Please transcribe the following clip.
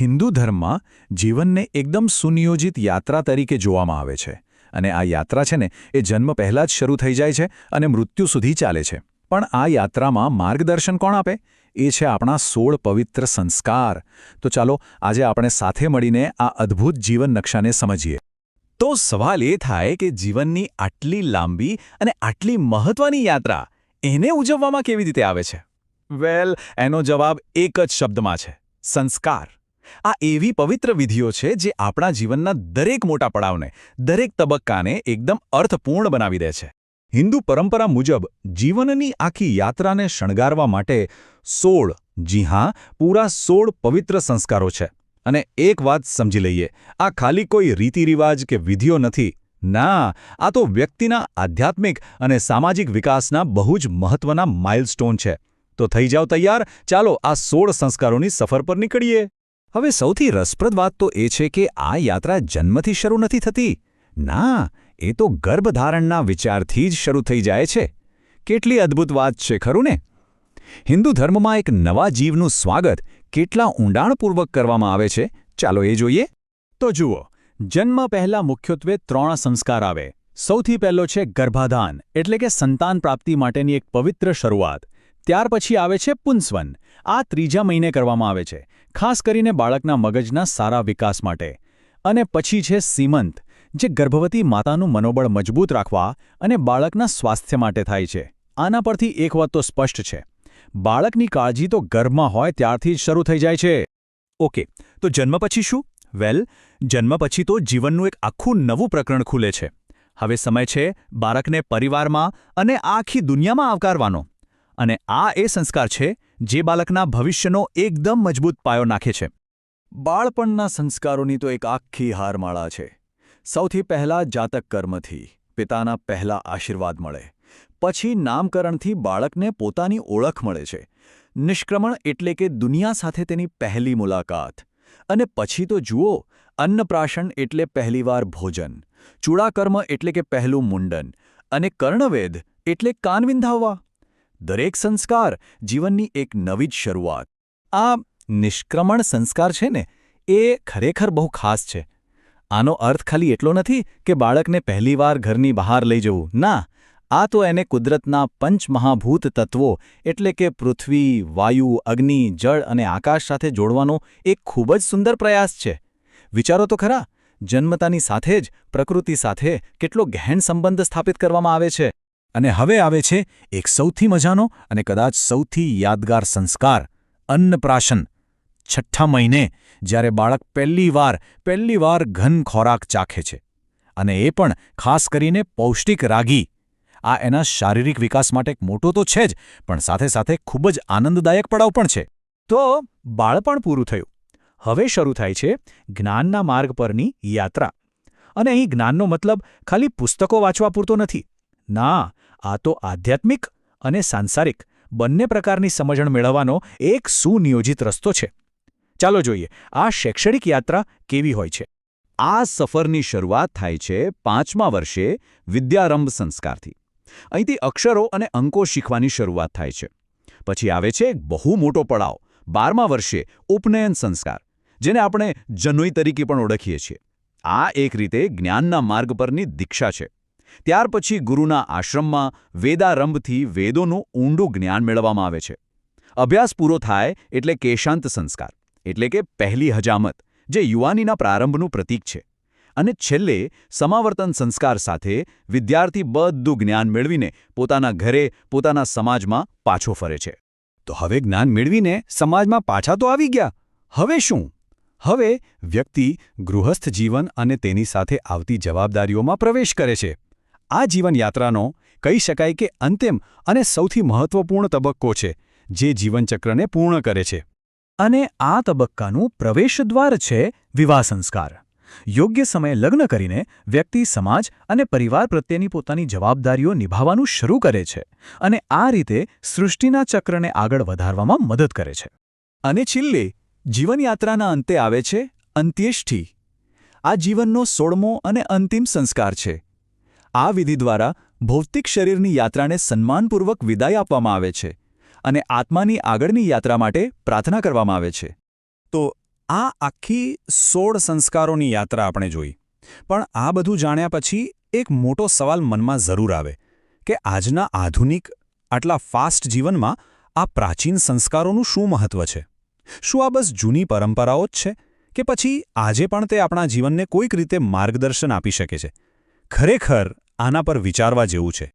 હિન્દુ ધર્મમાં જીવનને એકદમ સુનિયોજિત યાત્રા તરીકે જોવામાં આવે છે અને આ યાત્રા છે ને, એ જન્મ પહેલાં જ શરૂ થઈ જાય છે અને મૃત્યુ સુધી ચાલે છે. પણ આ યાત્રામાં માર્ગદર્શન કોણ આપે? એ છે આપણા સોળ પવિત્ર સંસ્કાર. તો ચાલો, આજે આપણે સાથે મળીને આ અદ્ભુત જીવન નકશાને સમજીએ. તો સવાલ એ થાય કે જીવનની આટલી લાંબી અને આટલી મહત્વની યાત્રા એને ઉજવવામાં કેવી રીતે આવે છે? વેલ, એનો જવાબ એક જ શબ્દમાં છે, સંસ્કાર. આ એવી પવિત્ર વિધિઓ છે જે આપણા જીવનના દરેક મોટા પડાવને, દરેક તબક્કાને એકદમ અર્થપૂર્ણ બનાવી દે છે. હિન્દુ પરંપરા મુજબ, જીવનની આખી યાત્રાને શણગારવા માટે સોળ, જી હા, પૂરા સોળ પવિત્ર સંસ્કારો છે. અને એક વાત સમજી લઈએ, આ ખાલી કોઈ રીતિરિવાજ કે વિધિઓ નથી. ના, આ તો વ્યક્તિના આધ્યાત્મિક અને સામાજિક વિકાસના બહુ જ મહત્વના માઇલસ્ટોન છે. તો થઈ જાઓ તૈયાર, ચાલો આ સોળ સંસ્કારોની સફર પર નીકળીએ. હવે સૌથી રસપ્રદ વાત તો એ છે કે આ યાત્રા જન્મથી શરૂ નથી થતી. ના, એ તો ગર્ભધારણના વિચારથી જ શરૂ થઈ જાય છે. કેટલી અદ્ભુત વાત છે, ખરું ને? હિન્દુ ધર્મમાં એક નવા જીવનું સ્વાગત કેટલા ઊંડાણપૂર્વક કરવામાં આવે છે. ચાલો એ જોઈએ. તો જુઓ, જન્મ પહેલા મુખ્યત્વે ત્રણ સંસ્કાર આવે. સૌથી પહેલો છે ગર્ભાધાન, એટલે કે સંતાન પ્રાપ્તિ માટેની એક પવિત્ર શરૂઆત. ત્યાર પછી આવે છે પુંસવન આ ત્રીજા મહિને કરવામાં આવે છે, ખાસ કરીને બાળકના મગજના સારા વિકાસ માટે. અને પછી છે સીમંત, જે ગર્ભવતી માતાનું મનોબળ મજબૂત રાખવા અને બાળકના સ્વાસ્થ્ય માટે થાય છે. આના પરથી એક વાત તો સ્પષ્ટ છે. બાળકની કાળજી તો ગર્ભમાં હોય ત્યારથી જ શરૂ થઈ જાય છે. ઓકે, તો જન્મ પછી શું? વેલ, જન્મ પછી તો જીવનનું એક આખું નવું પ્રકરણ ખુલે છે. હવે સમય છે બાળકને પરિવારમાં અને આખી દુનિયામાં આવકારવાનો. અને આ એ સંસ્કાર છે જે બાળકના ભવિષ્યનો એકદમ મજબૂત પાયો નાખે છે. બાળપણના સંસ્કારોની તો એક આખી હારમાળા છે. સૌથી પહેલા જાતક કર્મથી પિતાના પહેલા આશીર્વાદ મળે. પછી નામકરણથી બાળકને પોતાની ઓળખ મળે છે. નિષ્ક્રમણ એટલે કે દુનિયા સાથે તેની પહેલી મુલાકાત. અને પછી તો જુઓ, અન્નપ્રાશન એટલે પહેલીવાર ભોજન, ચૂડાકર્મ એટલે કે પહેલું મુંડન, અને કર્ણવેદ એટલે કાન વિંધાવવા દરેક સંસ્કાર જીવનની એક નવી જ શરૂઆત. આ નિષ્ક્રમણ સંસ્કાર છે ને, એ ખરેખર બહુ ખાસ છે. આનો અર્થ ખાલી એટલો નથી કે બાળકને પહેલીવાર ઘરની બહાર લઈ જવું. ના, આ તો એને કુદરતના પંચમહાભૂત તત્વો એટલે કે પૃથ્વી, વાયુ, અગ્નિ, જળ અને આકાશ સાથે જોડવાનો એક ખૂબ જ સુંદર પ્રયાસ છે. વિચારો તો ખરા, જન્મતાની સાથે જ પ્રકૃતિ સાથે કેટલો ગહેન સંબંધ સ્થાપિત કરવામાં આવે છે. અને હવે આવે છે એક સૌથી મજાનો અને કદાચ સૌથી યાદગાર સંસ્કાર, અન્નપ્રાશન. છઠ્ઠા મહિને, જ્યારે બાળક પહેલીવાર પહેલીવાર ઘન ખોરાક ચાખે છે. અને એ પણ ખાસ કરીને પૌષ્ટિક રાગી. આ એના શારીરિક વિકાસ માટે મોટો તો છે જ, પણ સાથે સાથે ખૂબ જ આનંદદાયક પડાવ પણ છે. તો બાળપણ પૂરું થયું. હવે શરૂ થાય છે જ્ઞાનના માર્ગ પરની યાત્રા. અને અહીં જ્ઞાનનો મતલબ ખાલી પુસ્તકો વાંચવા પૂરતો નથી. ના, આ તો આધ્યાત્મિક અને સાંસારિક, બંને પ્રકારની સમજણ મેળવવાનો એક સુનિયોજિત રસ્તો છે. ચાલો જોઈએ, આ શૈક્ષણિક યાત્રા કેવી હોય છે? આ સફરની શરૂઆત થાય છે પાંચમા વર્ષે વિદ્યારંભ સંસ્કારથી. અહીંથી અક્ષરો અને અંકો શીખવાની શરૂઆત થાય છે. પછી આવે છે એક બહુ મોટો પડાવ, બારમા વર્ષે ઉપનયન સંસ્કાર, જેને આપણે જનોઈ તરીકે પણ ઓળખીએ છીએ. આ એક રીતે જ્ઞાનના માર્ગ પરની દીક્ષા છે. ત્યાર પછી ગુરુના આશ્રમમાં વેદારંભથી વેદોનું ઊંડું જ્ઞાન મેળવવામાં આવે છે. અભ્યાસ પૂરો થાય એટલે કેશાંત સંસ્કાર, એટલે કે પહેલી હજામત, જે યુવાનીના પ્રારંભનું પ્રતીક છે. અને છેલ્લે સમાવર્તન સંસ્કાર સાથે વિદ્યાર્થી બધું જ્ઞાન મેળવીને પોતાના ઘરે, પોતાના સમાજમાં પાછો ફરે છે. તો હવે જ્ઞાન મેળવીને સમાજમાં પાછા તો આવી ગયા. હવે શું? હવે વ્યક્તિ ગૃહસ્થ જીવન અને તેની સાથે આવતી જવાબદારીઓમાં પ્રવેશ કરે છે. આ જીવનયાત્રાનો કહી શકાય કે અંતિમ અને સૌથી મહત્વપૂર્ણ તબક્કો છે, જે જીવનચક્રને પૂર્ણ કરે છે. અને આ તબક્કાનું પ્રવેશદ્વાર છે વિવાહ સંસ્કાર. યોગ્ય સમયે લગ્ન કરીને વ્યક્તિ, સમાજ અને પરિવાર પ્રત્યેની પોતાની જવાબદારીઓ નિભાવવાનું શરૂ કરે છે અને આ રીતે સૃષ્ટિના ચક્રને આગળ વધારવામાં મદદ કરે છે. અને છેલ્લે, જીવનયાત્રાના અંતે આવે છે અંત્યેષ્ઠી. આ જીવનનો સોળમો અને અંતિમ સંસ્કાર છે. આ વિધિ દ્વારા ભૌતિક શરીરની યાત્રાને સન્માનપૂર્વક વિદાય આપવામાં આવે છે અને આત્માની આગળની યાત્રા માટે પ્રાર્થના કરવામાં આવે છે. તો આ આખી સોળ સંસ્કારોની યાત્રા આપણે જોઈ. પણ આ બધું જાણ્યા પછી એક મોટો સવાલ મનમાં જરૂર આવે કે આજના આધુનિક, આટલા ફાસ્ટ જીવનમાં આ પ્રાચીન સંસ્કારોનું શું મહત્વ છે? શું આ બસ જૂની પરંપરાઓ જ છે? કે પછી આજે પણ તે આપણા જીવનને કોઈક રીતે માર્ગદર્શન આપી શકે છે? ખરેખર આના પર વિચારવા જેવું છે.